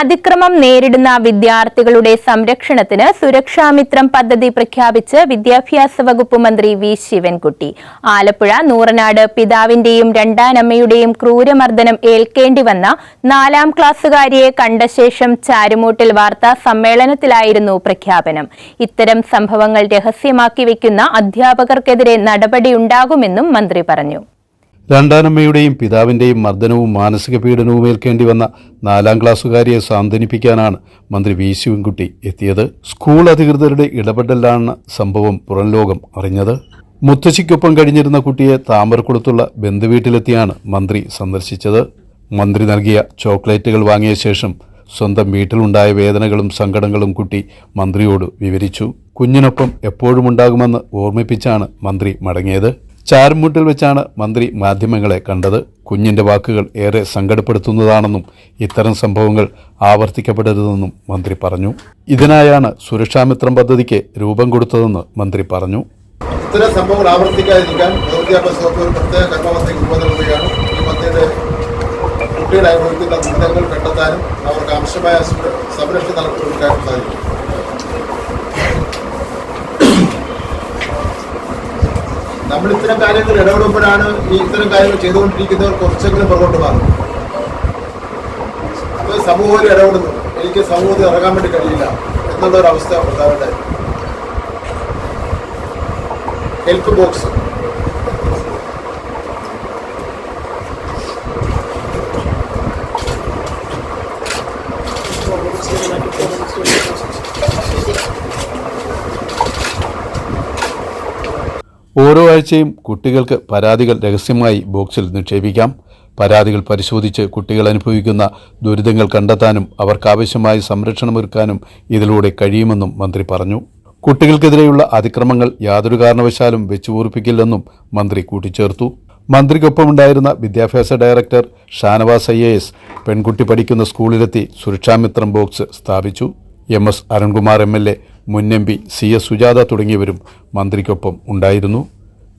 അതിക്രമം നേരിടുന്ന വിദ്യാർത്ഥികളുടെ സംരക്ഷണത്തിന് സുരക്ഷാമിത്രം പദ്ധതി പ്രഖ്യാപിച്ച് വിദ്യാഭ്യാസ വകുപ്പ് മന്ത്രി വി. ശിവൻകുട്ടി. ആലപ്പുഴ നൂറനാട് പിതാവിന്റെയും രണ്ടാനമ്മയുടെയും ക്രൂരമർദ്ദനം ഏൽക്കേണ്ടി വന്ന നാലാം ക്ലാസ്സുകാരിയെ കണ്ട ശേഷം ചാരുമൂട്ടിൽ വാർത്താ സമ്മേളനത്തിലായിരുന്നു പ്രഖ്യാപനം. ഇത്തരം സംഭവങ്ങൾ രഹസ്യമാക്കി വയ്ക്കുന്ന അധ്യാപകർക്കെതിരെ നടപടിയുണ്ടാകുമെന്നും മന്ത്രി പറഞ്ഞു. രണ്ടാനമ്മയുടെയും പിതാവിന്റെയും മർദ്ദനവും മാനസിക പീഡനവും ഏൽക്കേണ്ടി വന്ന നാലാം ക്ലാസ്സുകാരിയെ സാന്ത്വനിപ്പിക്കാനാണ് മന്ത്രി വി ശിവൻകുട്ടി എത്തിയത്. സ്കൂൾ അധികൃതരുടെ ഇടപെടലാണ് സംഭവം പുറം ലോകം അറിഞ്ഞത്. മുത്തശ്ശിക്കൊപ്പം കഴിഞ്ഞിരുന്ന കുട്ടിയെ താമരക്കുളത്തുള്ള ബന്ധുവീട്ടിലെത്തിയാണ് മന്ത്രി സന്ദർശിച്ചത്. മന്ത്രി നൽകിയ ചോക്ലേറ്റുകൾ വാങ്ങിയ ശേഷം സ്വന്തം വീട്ടിലുണ്ടായ വേദനകളും സങ്കടങ്ങളും കുട്ടി മന്ത്രിയോട് വിവരിച്ചു. കുഞ്ഞിനൊപ്പം എപ്പോഴും ഉണ്ടാകുമെന്ന് ഓർമ്മിപ്പിച്ചാണ് മന്ത്രി മടങ്ങിയത്. ചാരുമുട്ടിൽ വെച്ചാണ് മന്ത്രി മാധ്യമങ്ങളെ കണ്ടത്. കുഞ്ഞിന്റെ വാക്കുകൾ ഏറെ സങ്കടപ്പെടുത്തുന്നതാണെന്നും ഇത്തരം സംഭവങ്ങൾ ആവർത്തിക്കപ്പെടരുതെന്നും മന്ത്രി പറഞ്ഞു. ഇതിനായാണ് സുരക്ഷാമിത്രം പദ്ധതിക്ക് രൂപം കൊടുത്തതെന്ന് മന്ത്രി പറഞ്ഞു. ഇത്തരം സംഭവങ്ങൾ ആവർത്തിക്കാതിരിക്കാൻ വിദ്യാഭ്യാസ വകുപ്പ് ഒരു പ്രത്യേക കർമ്മപദ്ധതി രൂപം നൽകുകയാണ് ഈ പദ്ധതിയുടെ കുട്ടികളെ അനുഭവിക്കുന്ന ദുരിതങ്ങൾ കണ്ടെത്താനും അവർക്ക് ആവശ്യമായ സംരക്ഷണ നടത്തി കൊടുക്കാനും സാധിക്കും. നമ്മൾ ഇത്തരം കാര്യങ്ങൾ ഇടപെടുമ്പോഴാണ് ഈ ഇത്തരം കാര്യങ്ങൾ ചെയ്തുകൊണ്ടിരിക്കുന്നവർ കുറച്ചെങ്കിലും പുറകോട്ട് മാറും. സമൂഹത്തിൽ ഇടപെടുന്നു. എനിക്ക് സമൂഹത്തിൽ ഇറങ്ങാൻ വേണ്ടി കഴിയില്ല എന്നുള്ള ഒരു അവസ്ഥ ഉണ്ടാവേണ്ടത് ഹെൽപ്പ് ബോക്സ് ഓരോ ആഴ്ചയും കുട്ടികൾക്ക് പരാതികൾ രഹസ്യമായി ബോക്സിൽ നിക്ഷേപിക്കാം. പരാതികൾ പരിശോധിച്ച് കുട്ടികൾ അനുഭവിക്കുന്ന ദുരിതങ്ങൾ കണ്ടെത്താനും അവർക്കാവശ്യമായ സംരക്ഷണമൊരുക്കാനും ഇതിലൂടെ കഴിയുമെന്നും മന്ത്രി പറഞ്ഞു. കുട്ടികൾക്കെതിരെയുള്ള അതിക്രമങ്ങൾ യാതൊരു കാരണവശാലും വെച്ചുപൂർപ്പിക്കില്ലെന്നും മന്ത്രി കൂട്ടിച്ചേർത്തു. മന്ത്രിക്കൊപ്പമുണ്ടായിരുന്ന വിദ്യാഭ്യാസ ഡയറക്ടർ ഷാനവാസ് ഐ എസ് പെൺകുട്ടി പഠിക്കുന്ന സ്കൂളിലെത്തി സുരക്ഷാമിത്രം ബോക്സ് സ്ഥാപിച്ചു. M S Arunkumar M L A മുൻ M P C S Sujatha തുടങ്ങിയവരും മന്ത്രിക്കൊപ്പം ഉണ്ടായിരുന്നു.